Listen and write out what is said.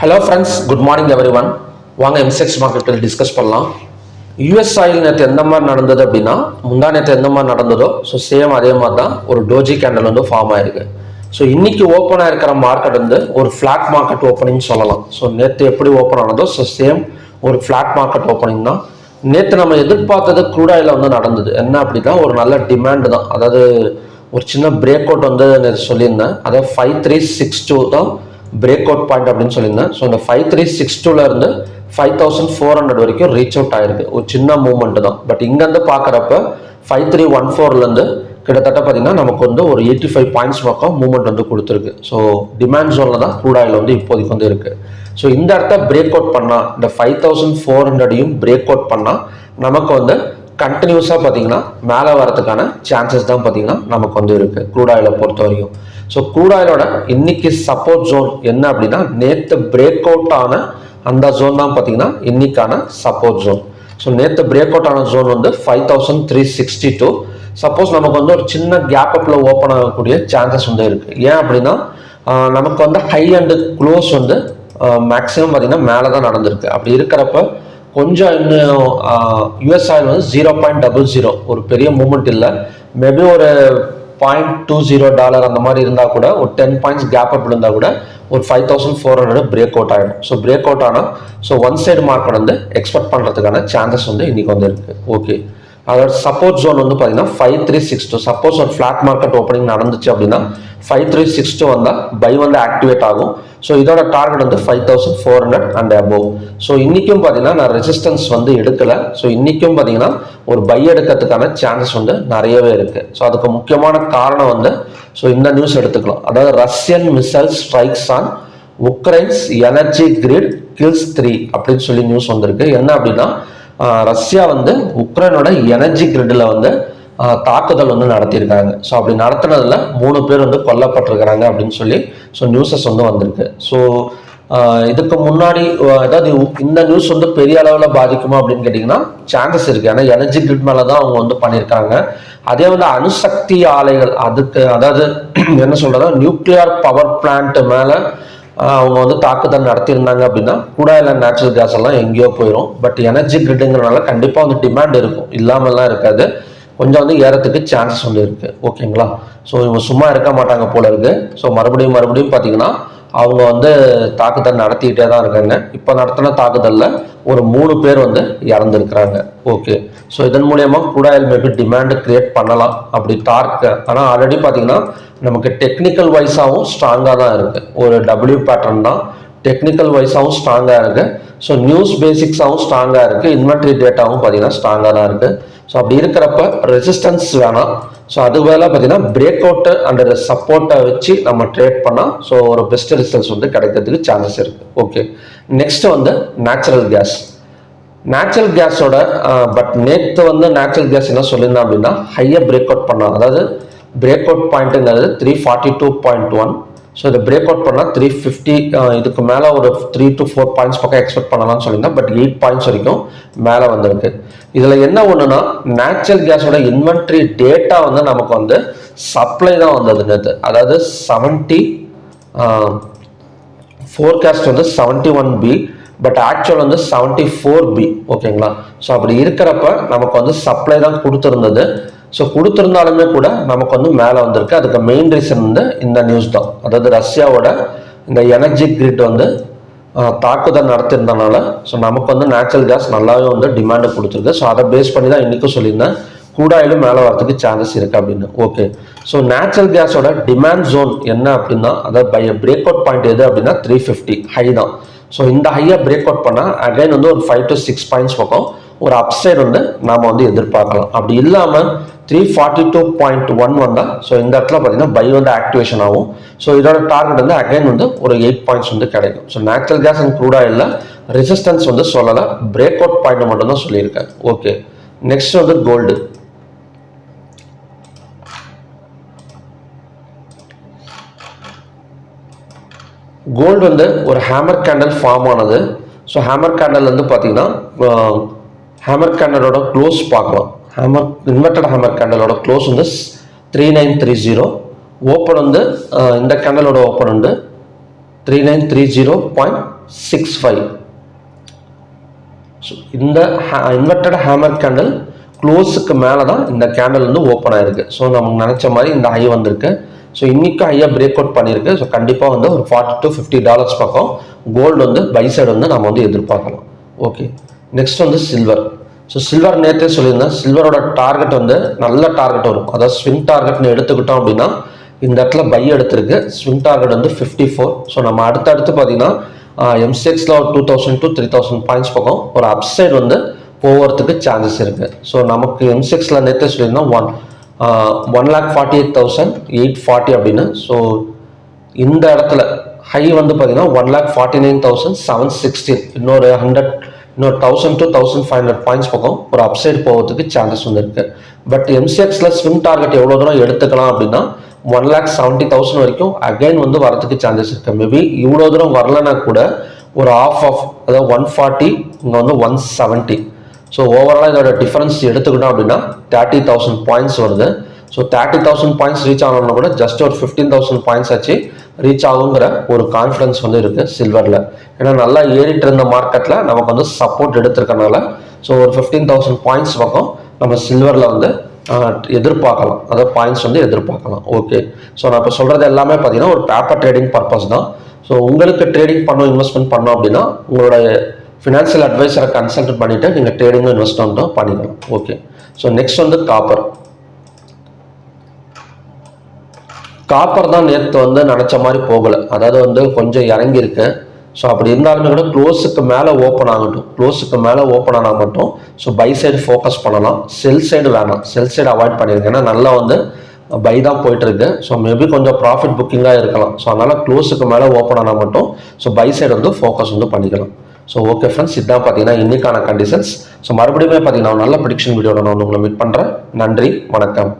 Hello friends good morning everyone வாங்க எம்செக்ஸ் மார்க்கெட்டில் discuss பண்ணலாம். யூஎஸ் ஆயில் நேற்று எந்த மாதிரி நடந்தது அப்படின்னா முந்தா நேற்று எந்த மாதிரி நடந்ததோ ஸோ சேம் அதே மாதிரி தான் ஒரு டோஜி கேண்டல் வந்து ஃபார்ம் ஆயிருக்கு. ஸோ இன்னைக்கு ஓப்பன் ஆயிருக்கிற மார்க்கெட் வந்து ஒரு ஃபிளாட் மார்க்கெட் ஓப்பனிங் சொல்லலாம். ஸோ நேற்று எப்படி ஓப்பன் ஆனதோ ஸோ சேம் ஒரு ஃபிளாட் மார்க்கெட் ஓப்பனிங் தான். நேற்று நம்ம எதிர்பார்த்தது க்ரூட் ஆயில் வந்து நடந்தது. என்ன அப்படின்னா ஒரு நல்ல டிமாண்ட் தான். அதாவது ஒரு சின்ன பிரேக் அவுட் வந்து நேற்று சொல்லியிருந்தேன். அதாவது ஃபைவ் த்ரீ சிக்ஸ் டூ தான் பிரேக் அவுட் பாயிண்ட் அப்படின்னு சொல்லியிருந்தேன். ஸோ இந்த ஃபைவ் த்ரீ சிக்ஸ் டூலேருந்து ஃபைவ் தௌசண்ட் ஃபோர் ஹண்ட்ரட் வரைக்கும் ரீச் அவுட் ஆயிருக்கு. ஒரு சின்ன மூவ்மெண்ட் தான். பட் இங்கேருந்து பார்க்குறப்ப ஃபைவ் த்ரீ ஒன் ஃபோர்லேருந்து கிட்டத்தட்ட பார்த்தீங்கன்னா நமக்கு வந்து ஒரு எயிட்டி ஃபைவ் பாயிண்ட்ஸ் பக்கம் மூவ்மெண்ட் வந்து கொடுத்துருக்கு. ஸோ டிமாண்ட் ஜோனில் தான் க்ரூட் ஆயில் வந்து இப்போதைக்கு வந்து இருக்குது ஸோ இந்த இடத்த பிரேக் அவுட் பண்ணால் இந்த ஃபைவ் தௌசண்ட் ஃபோர் ஹண்ட்ரடையும் பிரேக் அவுட் பண்ணால் நமக்கு வந்து கண்டினியூஸாக பார்த்தீங்கன்னா மேலே வரதுக்கான சான்சஸ் தான் பார்த்தீங்கன்னா நமக்கு வந்து இருக்குது க்ரூட் ஆயிலை பொறுத்த வரைக்கும் ஸோ crude இன்னைக்கு சப்போர்ட் ஜோன் என்ன அப்படின்னா நேற்று பிரேக் அவுட் ஆன அந்த ஜோன் தான் பார்த்தீங்கன்னா இன்னைக்கான சப்போர்ட் ஜோன் ஸோ நேற்று பிரேக் அவுட் ஆன ஜோன் வந்து five thousand three sixty two suppose நமக்கு வந்து ஒரு சின்ன கேப் அப்பில் ஓப்பன் ஆகக்கூடிய சான்சஸ் வந்து இருக்குது ஏன் அப்படின்னா நமக்கு வந்து ஹை அண்டு க்ளோஸ் வந்து மேக்ஸிமம் பார்த்தீங்கன்னா மேலே தான் நடந்திருக்கு. அப்படி இருக்கிறப்ப கொஞ்சம் இன்னும் யூஎஸ் ஆயில் வந்து ஜீரோ பாயிண்ட் டபுள் ஜீரோ ஒரு பெரிய மூமெண்ட் இல்லை. மேபி ஒரு பாயிண்ட் டூ ஜீரோ டாலர் அந்த மாதிரி இருந்தால் கூட ஒரு டென் பாயிண்ட்ஸ் கேப் அப் இருந்தால் கூட ஒரு five thousand four hundred break out ஆகிடும் ஸோ பிரேக் அவுட் ஆனால் ஸோ ஒன் சைடு மார்க்கெட் வந்து எக்ஸ்பெக்ட் பண்ணுறதுக்கான சான்சஸ் வந்து இன்றைக்கி வந்து இருக்குது ஓகே அதோட சப்போர்ட் ஜோன் வந்து பார்த்தீங்கன்னா five three six two suppose ஒரு ஃப்ளாட் மார்க்கெட் ஓப்பனிங் நடந்துச்சு அப்படின்னா ஃபைவ் த்ரீ சிக்ஸ் டூ வந்தால் பை வந்து ஆக்டிவேட் ஆகும். ஸோ இதோட டார்கெட் வந்து five thousand four hundred and above so இன்றைக்கும் பார்த்தீங்கன்னா நான் ரெசிஸ்டன்ஸ் வந்து எடுக்கலை. ஸோ இன்றைக்கும் பார்த்தீங்கன்னா ஒரு பை எடுக்கிறதுக்கான சான்சஸ் வந்து நிறையவே இருக்குது ஸோ அதுக்கு முக்கியமான காரணம் வந்து ஸோ இந்த நியூஸ் எடுத்துக்கலாம். அதாவது Russian missile strikes on Ukraine's energy grid kills three அப்படின்னு சொல்லி நியூஸ் வந்திருக்கு. என்ன அப்படின்னா ரஷ்யா வந்து உக்ரைனோட எனர்ஜி கிரிட்ல வந்து தாக்குதல் வந்து நடத்தியிருக்காங்க. ஸோ அப்படி நடத்துனதுல மூணு பேர் வந்து கொல்லப்பட்டிருக்கிறாங்க அப்படின்னு சொல்லி ஸோ நியூஸஸ் வந்து வந்திருக்கு. ஸோ இதுக்கு முன்னாடி ஏதாவது அதாவது உ- இந்த நியூஸ் வந்து பெரிய அளவில் பாதிக்குமா அப்படின்னு கேட்டிங்கன்னா சான்சஸ் இருக்கு. ஏன்னா எனர்ஜி கிரிட் மேலே தான் அவங்க வந்து பண்ணியிருக்காங்க. அதே வந்து அணுசக்தி ஆலைகள் அதுக்கு அதாவது என்ன சொல்றதா? நியூக்ளியர் பவர் பிளான்ட் மேலே அவங்க வந்து தாக்குதல் நடத்தியிருந்தாங்க அப்படின்னா குடாயில் நேச்சுரல் கேஸ் எல்லாம் எங்கேயோ போயிடும் பட் எனர்ஜி கிரிட்டுங்கிறனால கண்டிப்பாக வந்து டிமாண்ட் இருக்கும். இல்லாமல்லாம் இருக்காது. கொஞ்சம் வந்து ஏறத்துக்கு சான்சஸ் வந்து இருக்குது ஓகேங்களா ஸோ இவங்க சும்மா இருக்க மாட்டாங்க போல இருக்குது ஸோ மறுபடியும் மறுபடியும் பார்த்தீங்கன்னா அவங்க வந்து தாக்குதல் நடத்திக்கிட்டே தான் இருக்காங்க. இப்போ நடத்தின தாக்குதலில் ஒரு மூணு பேர் வந்து இறந்துருக்குறாங்க. ஓகே ஸோ இதன் மூலயமா குடாயில் மேபி டிமாண்டு கிரியேட் பண்ணலாம் அப்படி டார்க் ஆனால் ஆல்ரெடி பார்த்தீங்கன்னா நமக்கு டெக்னிக்கல் வைஸாகவும் ஸ்ட்ராங்காக தான் இருக்குது ஒரு டபிள்யூ பேட்டர்ன் தான். டெக்னிக்கல் வைஸாகவும் ஸ்ட்ராங்காக இருக்குது ஸோ நியூஸ் பேசிக்ஸாகவும் ஸ்ட்ராங்காக இருக்குது இன்வென்ட்ரி டேட்டாவும் பார்த்தீங்கன்னா ஸ்ட்ராங்காக தான் இருக்குது ஸோ அப்படி இருக்கிறப்ப ரெசிஸ்டன்ஸ் வேணாம். ஸோ அது வேலை பார்த்தீங்கன்னா பிரேக் அவுட்டு அண்ட் சப்போர்ட்டை வச்சு நம்ம ட்ரேட் பண்ணால் ஸோ ஒரு பெஸ்ட் ரிசல்ட்ஸ் வந்து கிடைக்கிறதுக்கு சான்சஸ் இருக்குது ஓகே நெக்ஸ்ட் வந்து நேச்சுரல் கேஸ் நேச்சுரல் கேஸோட பட் நேற்று வந்து நேச்சுரல் கேஸ் என்ன சொல்லியிருந்தேன் அப்படின்னா ஹையாக பிரேக் அவுட் பண்ணலாம். அதாவது break out பாயிண்ட்டுங்கிறது three forty two point one so இதை பிரேக் அவுட் பண்ணால் த்ரீ ஃபிஃப்டி இதுக்கு மேலே ஒரு த்ரீ டு ஃபோர் பாயிண்ட்ஸ் பக்கம் எக்ஸ்பெக்ட் பண்ணலாம்னு சொல்லியிருந்தேன். பட் எயிட் பாயிண்ட்ஸ் வரைக்கும் மேலே வந்திருக்கு. இதில் என்ன ஒன்றுனா நேச்சுரல் கேஸோட இன்வென்ட்ரி டேட்டா வந்து நமக்கு வந்து சப்ளை தான் வந்தது நேற்று அதாவது செவன்ட்டி ஃபோர்காஸ்ட் வந்து seventy one B but actual வந்து செவன்ட்டி ஃபோர் பி ஓகேங்களா ஸோ அப்படி இருக்கிறப்ப நமக்கு வந்து சப்ளை தான் கொடுத்துருந்தது. ஸோ கொடுத்துருந்தாலுமே கூட நமக்கு வந்து மேலே வந்திருக்கு. அதுக்கு மெயின் ரீசன் வந்து இந்த நியூஸ் தான். அதாவது ரஷ்யாவோட இந்த எனர்ஜி கிரிட் வந்து தாக்குதல் நடத்திருந்தனால ஸோ நமக்கு வந்து நேச்சுரல் கேஸ் நல்லாவே வந்து டிமாண்டை கொடுத்துருக்கு. ஸோ அதை பேஸ் பண்ணி தான் இன்றைக்கும் சொல்லியிருந்தேன். கூடாயிலும் மேலே வரதுக்கு சான்சஸ் இருக்குது அப்படின்னு. ஓகே ஸோ நேச்சுரல் கேஸோட டிமாண்ட் ஜோன் என்ன அப்படின்னா அதாவது பை பிரேக் அவுட் பாயிண்ட் எது அப்படின்னா த்ரீ ஃபிஃப்டி ஹை தான். ஸோ இந்த ஹையை பிரேக் அவுட் பண்ணால் அகைன் வந்து ஒரு ஃபைவ் டு சிக்ஸ் பாயிண்ட்ஸ் பக்கம் ஒரு அப்சைட் வந்து நாம வந்து எதிர்பார்க்கலாம். அப்படி இல்லாமல் three forty two point one வந்தால் ஸோ இந்த இடத்துல பார்த்தீங்கன்னா பை வந்து ஆக்டிவேஷன் ஆகும். ஸோ இதோட டார்கெட் வந்து அகைன் வந்து ஒரு எயிட் பாயிண்ட்ஸ் வந்து கிடைக்கும். So natural gas and crude ஆயிலில் ரெசிஸ்டன்ஸ் வந்து சொல்லலை பிரேக் அவுட் பாயிண்ட் மட்டும் தான் சொல்லியிருக்கேன் ஓகே நெக்ஸ்ட் வந்து கோல்டு கோல்டு வந்து ஒரு ஹேமர் கேண்டல் ஃபார்ம் ஆனது. ஸோ ஹேமர் கேண்டல் வந்து பார்த்தீங்கன்னா ஹேமர் கேண்டலோட க்ளோஸ் பார்க்கலாம் ஹேமர் இன்வெர்டட் ஹேமர் கேண்டலோட க்ளோஸ் வந்து three nine three zero open வந்து இந்த கேண்டலோட ஓப்பன் வந்து three nine three zero point six five so இந்த இன்வெர்டட் ஹேமர் கேண்டில் க்ளோஸுக்கு மேலே தான் இந்த கேண்டில் வந்து ஓப்பன் ஆயிருக்கு. ஸோ நமக்கு நினச்ச மாதிரி இந்த ஹை வந்திருக்கு. ஸோ இன்னைக்கு ஹையாக பிரேக் அவுட் பண்ணியிருக்கு. ஸோ கண்டிப்பாக வந்து ஒரு ஃபார்ட்டி டு ஃபிஃப்டி டாலர்ஸ் பக்கம் கோல்டு வந்து பை சைடு வந்து நம்ம வந்து எதிர்பார்க்கலாம். ஓகே நெக்ஸ்ட் வந்து சில்வர் ஸோ சில்வர் நேற்றே சொல்லியிருந்தேன். சில்வரோட டார்கெட் வந்து நல்ல டார்கெட் வரும் அதாவது ஸ்விங் டார்கெட்னு எடுத்துக்கிட்டோம் அப்படின்னா இந்த இடத்துல பை எடுத்திருக்கு. ஸ்விங் டார்கெட் வந்து ஃபிஃப்டி ஃபோர் ஸோ நம்ம அடுத்தடுத்து பார்த்தீங்கன்னா எம்சிஎக்ஸில் ஒரு two thousand to three thousand points பக்கம் ஒரு அப்சைட் வந்து போகிறதுக்கு சான்சஸ் இருக்குது ஸோ நமக்கு எம்சிஎக்ஸில் நேற்று சொல்லியிருந்தோம் one one lakh forty eight thousand eight forty அப்படின்னு. ஸோ இந்த இடத்துல ஹை வந்து பார்த்தீங்கன்னா one lakh forty nine thousand seven sixteen இன்னொரு ஹண்ட்ரட் இன்னொரு thousand to thousand five hundred points பக்கம் ஒரு அப்சைடு போகிறதுக்கு சான்சஸ் வந்து பட் எம்சிஎக்ஸில் ஸ்விம் டார்கெட் எவ்வளோ தூரம் எடுத்துக்கலாம் அப்படின்னா ஒன் லேக் செவன்ட்டி தௌசண்ட் வரைக்கும் அகைன் வந்து வரதுக்கு சான்சஸ் இருக்கு. மேபி இவ்வளோ தூரம் வரலன்னா கூட ஒரு ஆஃப் ஆஃப் அதாவது ஒன் ஃபார்ட்டி இங்கே வந்து ஒன் செவன்ட்டி ஸோ ஓவராலாக இதோட டிஃபரன்ஸ் எடுத்துக்கிட்டோம் அப்படின்னா தேர்ட்டி தௌசண்ட் பாயிண்ட்ஸ் வருது. So thirty thousand points reach ஆனோம்னா கூட ஜஸ்ட் ஒரு ஃபிஃப்டீன் தௌசண்ட் பாயிண்ட்ஸ் ஆச்சு. ரீச் ஆகுங்கிற ஒரு கான்ஃபிடன்ஸ் வந்து இருக்கு சில்வரில் ஏன்னா நல்லா ஏறிட்டு இருந்த மார்க்கெட்டில் நமக்கு வந்து சப்போர்ட் எடுத்திருக்கனால ஸோ ஒரு ஃபிஃப்டீன் தௌசண்ட் பாயிண்ட்ஸ் பக்கம் நம்ம சில்வரில் வந்து எதிர்பார்க்கலாம். அதாவது பாயிண்ட்ஸ் வந்து எதிர்பார்க்கலாம். ஓகே ஸோ நான் இப்போ சொல்கிறது எல்லாமே பார்த்தீங்கன்னா ஒரு பேப்பர் ட்ரேடிங் பர்பஸ் தான். ஸோ உங்களுக்கு ட்ரேடிங் பண்ணோம் இன்வெஸ்ட்மெண்ட் பண்ணோம் அப்படின்னா உங்களோட ஃபினான்ஷியல் அட்வைசரை கன்சல்ட் பண்ணிவிட்டு நீங்கள் ட்ரேடிங்கும் இன்வெஸ்ட்மெண்ட்டும் பண்ணிக்கலாம். ஓகே ஸோ நெக்ஸ்ட் வந்து காப்பர் காப்பர் தான் நேற்று வந்து நினச்ச மாதிரி போகலை. அதாவது வந்து கொஞ்சம் இறங்கியிருக்கேன். ஸோ அப்படி இருந்தாலுமே கூட க்ளோஸுக்கு மேலே ஓப்பன் ஆகட்டும். க்ளோஸுக்கு மேலே ஓப்பன் ஆனால் மட்டும் ஸோ பை சைடு ஃபோக்கஸ் பண்ணலாம். செல் சைடு வேணாம். செல் சைடு அவாய்ட் பண்ணியிருக்கேன் ஏன்னா நல்லா வந்து பை தான் போயிட்டுருக்கு. ஸோ மேபி கொஞ்சம் ப்ராஃபிட் புக்கிங்காக இருக்கலாம். ஸோ அதனால் க்ளோஸுக்கு மேலே ஓப்பன் ஆனால் மட்டும் ஸோ பை சைடு வந்து ஃபோக்கஸ் வந்து பண்ணிக்கலாம். ஸோ ஓகே ஃப்ரெண்ட்ஸ் இதுதான் பார்த்தீங்கன்னா இன்றைக்கான கண்டிஷன்ஸ் ஸோ மறுபடியும் பார்த்தீங்கன்னா நல்ல ப்ரிடிக்ஷன் வீடியோவில் நான் உங்களை மீட் பண்ணுறேன் நன்றி. வணக்கம்.